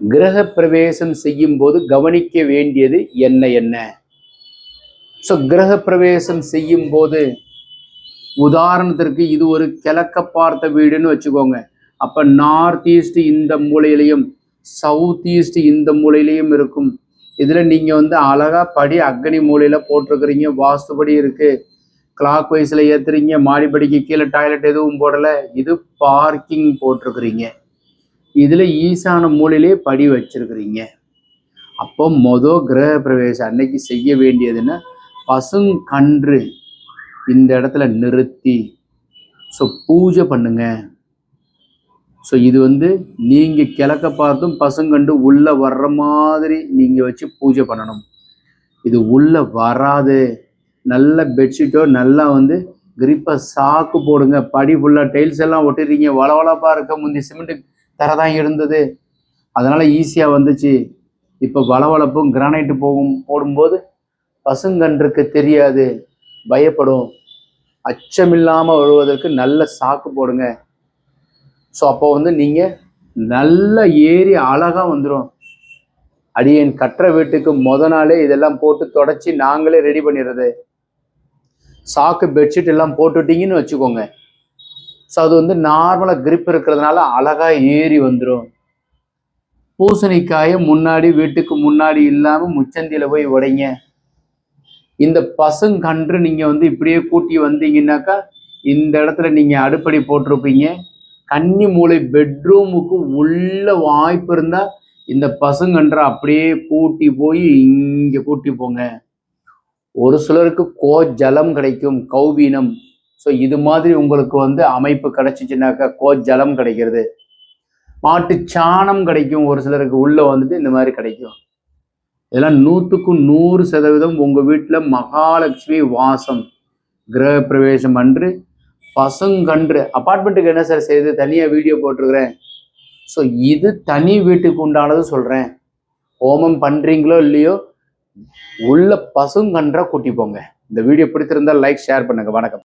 கிரக பிரவேசம் செய்யும் போது கவனிக்க வேண்டியது என்ன என்ன? ஸோ கிரக பிரவேசம் செய்யும் போது உதாரணத்திற்கு இது ஒரு கிழக்க பார்த்த வீடுன்னு வச்சுக்கோங்க. அப்போ நார்த் ஈஸ்ட் இந்த மூலையிலையும் சவுத் ஈஸ்ட் இந்த மூலையிலையும் இருக்கும். இதுல நீங்க வந்து அழகா படி அக்னி மூலையில போட்டிருக்கிறீங்க வாஸ்துபடி இருக்கு. கிளாக் வைஸில் ஏற்றுறீங்க மாடிப்படிக்கு கீழே டாய்லெட் எதுவும் போடல இது பார்க்கிங் போட்டிருக்கிறீங்க. இதில் ஈசான மூலையிலே படி வச்சிருக்கிறீங்க. அப்போ மொதல் கிரக பிரவேசம் அன்னைக்கு செய்ய வேண்டியதுன்னா பசுங்கன்று இந்த இடத்துல நிறுத்தி ஸோ பூஜை பண்ணுங்க. ஸோ இது வந்து நீங்கள் கிழக்க பார்த்தும் பசுங்கண்டு உள்ளே வர்ற மாதிரி நீங்கள் வச்சு பூஜை பண்ணணும். இது உள்ள வராது. நல்ல பெட்ஷீட்டோ நல்லா வந்து கிரிப்பை சாக்கு போடுங்க. படி ஃபுல்லாக டைல்ஸ் எல்லாம் ஒட்டிடுறீங்க. வளவளப்பாக இருக்க முந்தி சிமெண்ட்டு தர தான் இருந்தது. அதனால் ஈஸியாக வந்துச்சு. இப்போ வளவளப்பும் கிரானைட்டு போகும் போடும்போது பசுங்கன்றுக்கு தெரியாது. பயப்படும். அச்சமில்லாமல் வருவதற்கு நல்ல சாக்கு போடுங்க. ஸோ அப்போ வந்து நீங்கள் நல்ல ஏறி அழகாக வந்துடும் அடியேன் கட்டுற வீட்டுக்கு முத நாளே இதெல்லாம் போட்டு தொடச்சி நாங்களே ரெடி பண்ணிடுறது. சாக்கு பெட்ஷீட் எல்லாம் போட்டுட்டீங்கன்னு வச்சுக்கோங்க. ஸோ அது வந்து நார்மலாக கிரிப் இருக்கிறதுனால அழகாக ஏறி வந்துடும் பூசணிக்காயை முன்னாடி வீட்டுக்கு முன்னாடி இல்லாமல் முச்சந்தியில் போய் உடைங்க. இந்த பசுங்கன்று நீங்கள் வந்து இப்படியே கூட்டி வந்தீங்கன்னாக்கா இந்த இடத்துல நீங்கள் அடுப்படி போட்டிருப்பீங்க. கன்னி மூளை பெட்ரூமுக்கு உள்ள வாய்ப்பு இருந்தால் இந்த பசுங்கன்றை அப்படியே கூட்டி போய் இங்கே கூட்டி போங்க. ஒரு சிலருக்கு கோ ஜலம் கிடைக்கும் கௌபீனம் ஸோ இது மாதிரி உங்களுக்கு வந்து அமைப்பு கிடைச்சிச்சுனாக்கா கோ ஜலம் கிடைக்கிறது. மாட்டு சாணம் கிடைக்கும். ஒரு சிலருக்கு உள்ளே வந்துட்டு இந்த மாதிரி கிடைக்கும். இதெல்லாம் நூற்றுக்கு நூறு சதவீதம் உங்கள் வீட்டில் மகாலட்சுமி வாசம். கிரக பிரவேசம் அன்று பசுங்கன்று. அப்பார்ட்மெண்ட்டுக்கு என்ன சார் செய்யுது? தனியாக வீடியோ போட்டிருக்கிறேன். ஸோ இது தனி வீட்டுக்கு உண்டானது சொல்கிறேன் ஹோமம் பண்ணுறீங்களோ இல்லையோ உள்ள பசுங்கன்றா கூட்டி போங்க. இந்த வீடியோ பிடித்திருந்தால் லைக் ஷேர் பண்ணுங்கள் வணக்கம்.